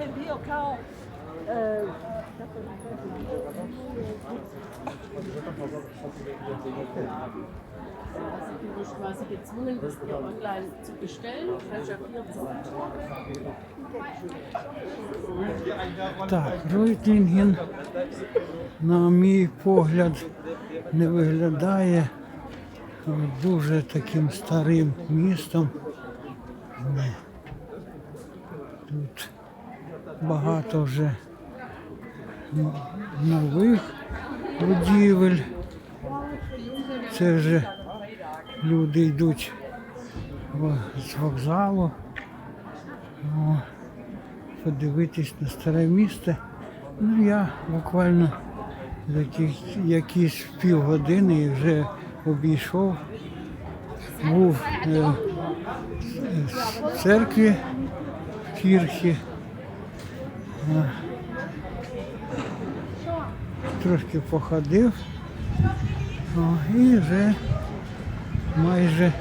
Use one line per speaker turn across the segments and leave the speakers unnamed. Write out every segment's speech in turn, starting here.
je bio kao e,
Du bist quasi gezwungen bist, hier online zu bestellen.
Так, Ройтінген, на мій погляд, не виглядає дуже таким старим містом. Тут багато вже нових будівель. Це вже люди йдуть з вокзалу. О, подивитись на старе місто. Ну, я буквально якісь, якісь півгодини вже обійшов. Був е, в церкві в Кірхі. Трошки походив. О, і вже майже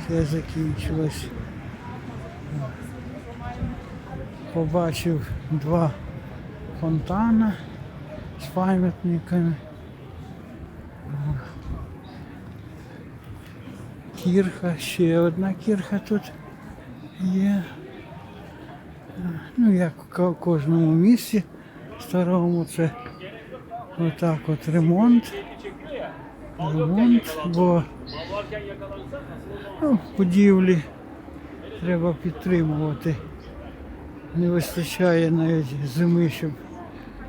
все закінчилось. Побачив два фонтана з пам'ятниками. Кірха, ще одна кірха тут є. Ну, як в кожному місці старому це отак от ремонт. Ремонт, бо ну, будівлі треба підтримувати. Не вистачає навіть зими, щоб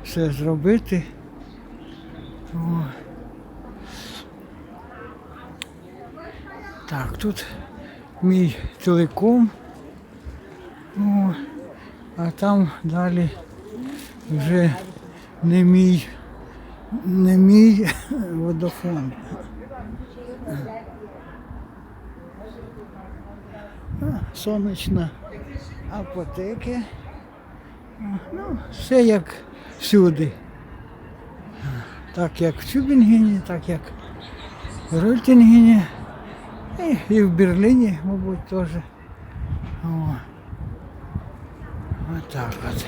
все зробити. О. Так, тут мій телеком. О, а там далі вже не мій, не мій водофон. Сонячна апотеки. Ну, все як всюди. Так як в Тюбінгені, так як в Рольтінгені. І, в Берліні, мабуть, теж. О. Отак от.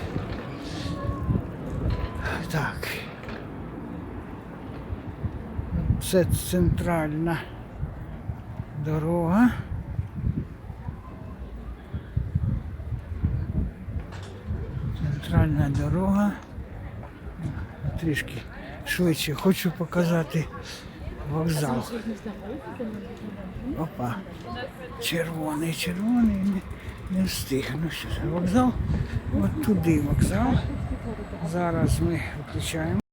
Так. Це центральна дорога. Центральна дорога. Трішки швидше хочу показати вокзал. Опа. Червоний, червоний, не, не встигну. Вокзал. От туди вокзал. Зараз ми виключаємо.